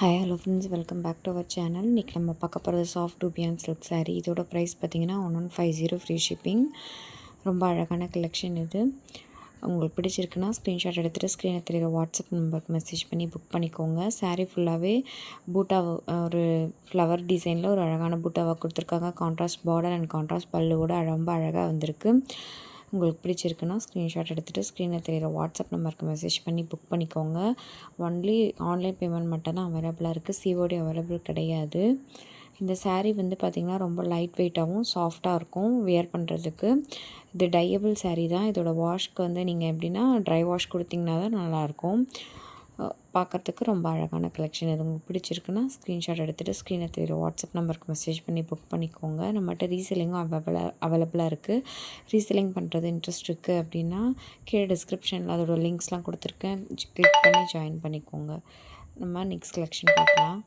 Hi hello friends welcome back to our channel இன்றைக்கி நம்ம பார்க்க போகிறது சாஃப்ட் டூபியான் சில்க் சாரீ இதோட ப்ரைஸ் பார்த்திங்கன்னா one one five zero free shipping ரொம்ப அழகான கலெக்ஷன் இது. உங்களுக்கு பிடிச்சிருக்குன்னா ஸ்க்ரீன்ஷாட் எடுத்துகிட்டு ஸ்க்ரீனை தெரியுற வாட்ஸ்அப் நம்பருக்கு மெசேஜ் பண்ணி புக் பண்ணிக்கோங்க. சாரீ ஃபுல்லாகவே பூட்டா ஒரு ஃப்ளவர் டிசைனில் ஒரு அழகான பூட்டாவாக கொடுத்துருக்காங்க. கான்ட்ராஸ்ட் பார்டர் அண்ட் கான்ட்ராஸ்ட் பல்லுவோட ரொம்ப அழகாக வந்திருக்கு. உங்களுக்கு பிடிச்சிருக்குன்னா ஸ்க்ரீன்ஷாட் எடுத்துகிட்டு ஸ்க்ரீனில் தெரியிற வாட்ஸ்அப் நம்பருக்கு மெசேஜ் பண்ணி புக் பண்ணிக்கோங்க. ஒன்லி ஆன்லைன் பேமெண்ட் மட்டும் தான் அவைலபிளாக இருக்குது சிஓடி அவைலபிள் கிடையாது. இந்த சேரீ வந்து பார்த்திங்கன்னா ரொம்ப லைட் வெயிட்டாகவும் சாஃப்டாக இருக்கும் வியர் பண்ணுறதுக்கு இது டையபிள் சேரீ தான். இதோட வாஷ்க்கு வந்து நீங்கள் எப்படின்னா ட்ரை வாஷ் கொடுத்திங்கன்னா தான் நல்லாயிருக்கும் பார்க்குறதுக்கு ரொம்ப அழகான கலெக்ஷன் இது உங்களுக்கு பிடிச்சிருக்குன்னா ஸ்க்ரீன்ஷாட் எடுத்துகிட்டு ஸ்க்ரீனை தெரியுற வாட்ஸ்அப் நம்பருக்கு மெசேஜ் பண்ணி புக் பண்ணிக்கோங்க. நம்மகிட்ட ரீசெல்லிங்கும் அவைலபிளாக அவைலபிளாக இருக்குது ரீசெல்லிங் பண்ணுறது இன்ட்ரெஸ்ட் இருக்குது அப்படின்னா கீழே டிஸ்கிரிப்ஷனில் அதோடய லிங்க்ஸ்லாம் கொடுத்துருக்கேன். கிளிக் பண்ணி ஜாயின் பண்ணிக்கோங்க. நம்ம நெக்ஸ்ட் கலெக்ஷன் பார்க்கலாம்.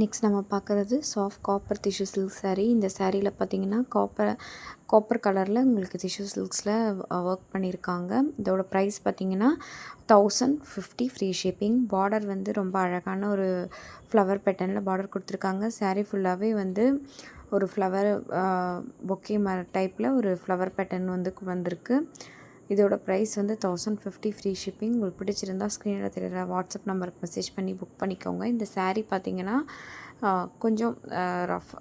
நெக்ஸ்ட் நம்ம பார்க்குறது soft copper tissue silk sari இந்த சாரியில் பார்த்தீங்கன்னா காப்பர் காப்பர் கலரில் உங்களுக்கு திஷு சில்க்ஸில் ஒர்க் பண்ணியிருக்காங்க. இதோட ப்ரைஸ் பார்த்திங்கன்னா thousand fifty free shipping border வந்து ரொம்ப அழகான ஒரு ஃப்ளவர் பேட்டர்னில் பார்டர் கொடுத்துருக்காங்க. சாரீ ஃபுல்லாகவே வந்து ஒரு ஃப்ளவர் பொக்கே மர டைப்பில் ஒரு ஃப்ளவர் பேட்டர்ன் வந்து வந்திருக்கு. இதோட ப்ரைஸ் வந்து தௌசண்ட் ஃபிஃப்டி ஃப்ரீ ஷிப்பிங் உங்களுக்கு பிடிச்சிருந்தா ஸ்க்ரீனில் தெரியுற வாட்ஸ்அப் நம்பருக்கு மெசேஜ் பண்ணி புக் பண்ணிக்கோங்க. இந்த சாரீ பார்த்தீங்கன்னா கொஞ்சம் ரஃப்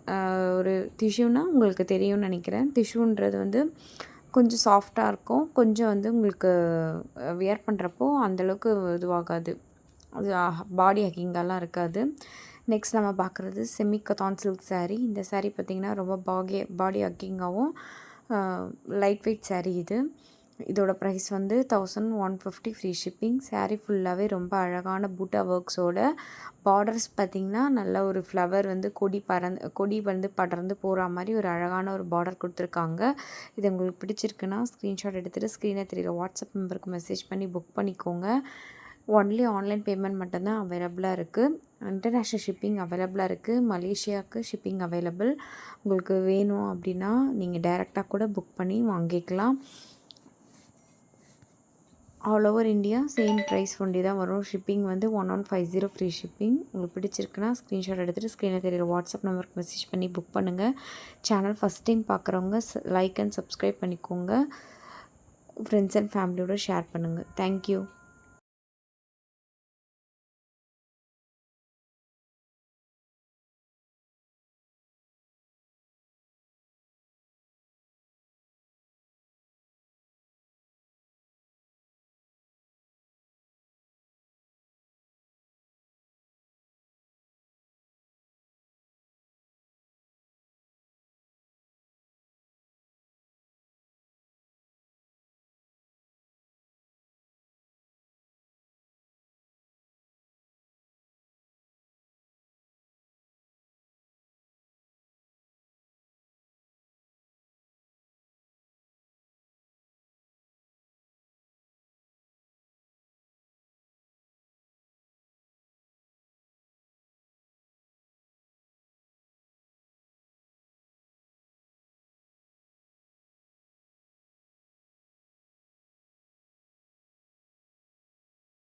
ஒரு டிஷ்யூனா உங்களுக்கு தெரியும்னு நினைக்கிறேன். டிஷ்யூன்றது வந்து கொஞ்சம் சாஃப்டாக இருக்கும். கொஞ்சம் வந்து உங்களுக்கு வியர் பண்ணுறப்போ அந்தளவுக்கு இதுவாகாது. அது பாடி ஹக்கிங்காலாம் இருக்காது. நெக்ஸ்ட் நம்ம பார்க்குறது செமிகத்தான் சில்க் சாரீ இந்த சாரீ பார்த்திங்கன்னா ரொம்ப பாகே பாடி ஹக்கிங்காகவும் லைட் வெயிட் சாரீ இது. இதோட ப்ரைஸ் வந்து thousand one fifty free shipping sari ஃபுல்லாகவே ரொம்ப அழகான பூட்டா ஒர்க்ஸோட பார்டர்ஸ் பார்த்திங்கன்னா நல்ல ஒரு ஃப்ளவர் வந்து கொடி பறந்து கொடி வந்து படர்ந்து போகிற மாதிரி ஒரு அழகான ஒரு பார்டர் கொடுத்துருக்காங்க. இது உங்களுக்கு பிடிச்சிருக்குன்னா ஸ்க்ரீன்ஷாட் எடுத்துகிட்டு ஸ்க்ரீனை தெரியுற வாட்ஸ்அப் நம்பருக்கு மெசேஜ் பண்ணி புக் பண்ணிக்கோங்க. ஒன்லி ஆன்லைன் பேமெண்ட் மட்டும்தான் அவைலபிளாக இருக்குது இன்டர்நேஷ்னல் ஷிப்பிங் அவைலபிளாக இருக்குது மலேசியாவுக்கு ஷிப்பிங் அவைலபிள் உங்களுக்கு வேணும் அப்படின்னா நீங்கள் டைரெக்டாக கூட புக் பண்ணி வாங்கிக்கலாம். All over India same price ஒண்டி தான் வரும். ஷிப்பிங் வந்து one one five zero free shipping உங்களுக்கு பிடிச்சிருக்குன்னா ஸ்க்ரீன்ஷாட் எடுத்துகிட்டு ஸ்க்ரீனில் தெரியுற வாட்ஸ்அப் நம்பருக்கு மெசேஜ் பண்ணி புக் பண்ணுங்கள் சேனல் ஃபஸ்ட் டைம் பார்க்குறவங்க லைக் அண்ட் சப்ஸ்கிரைப் பண்ணிக்கோங்க. ஃப்ரெண்ட்ஸ் அண்ட் ஃபேமிலியோட ஷேர் பண்ணுங்கள் தேங்க்யூ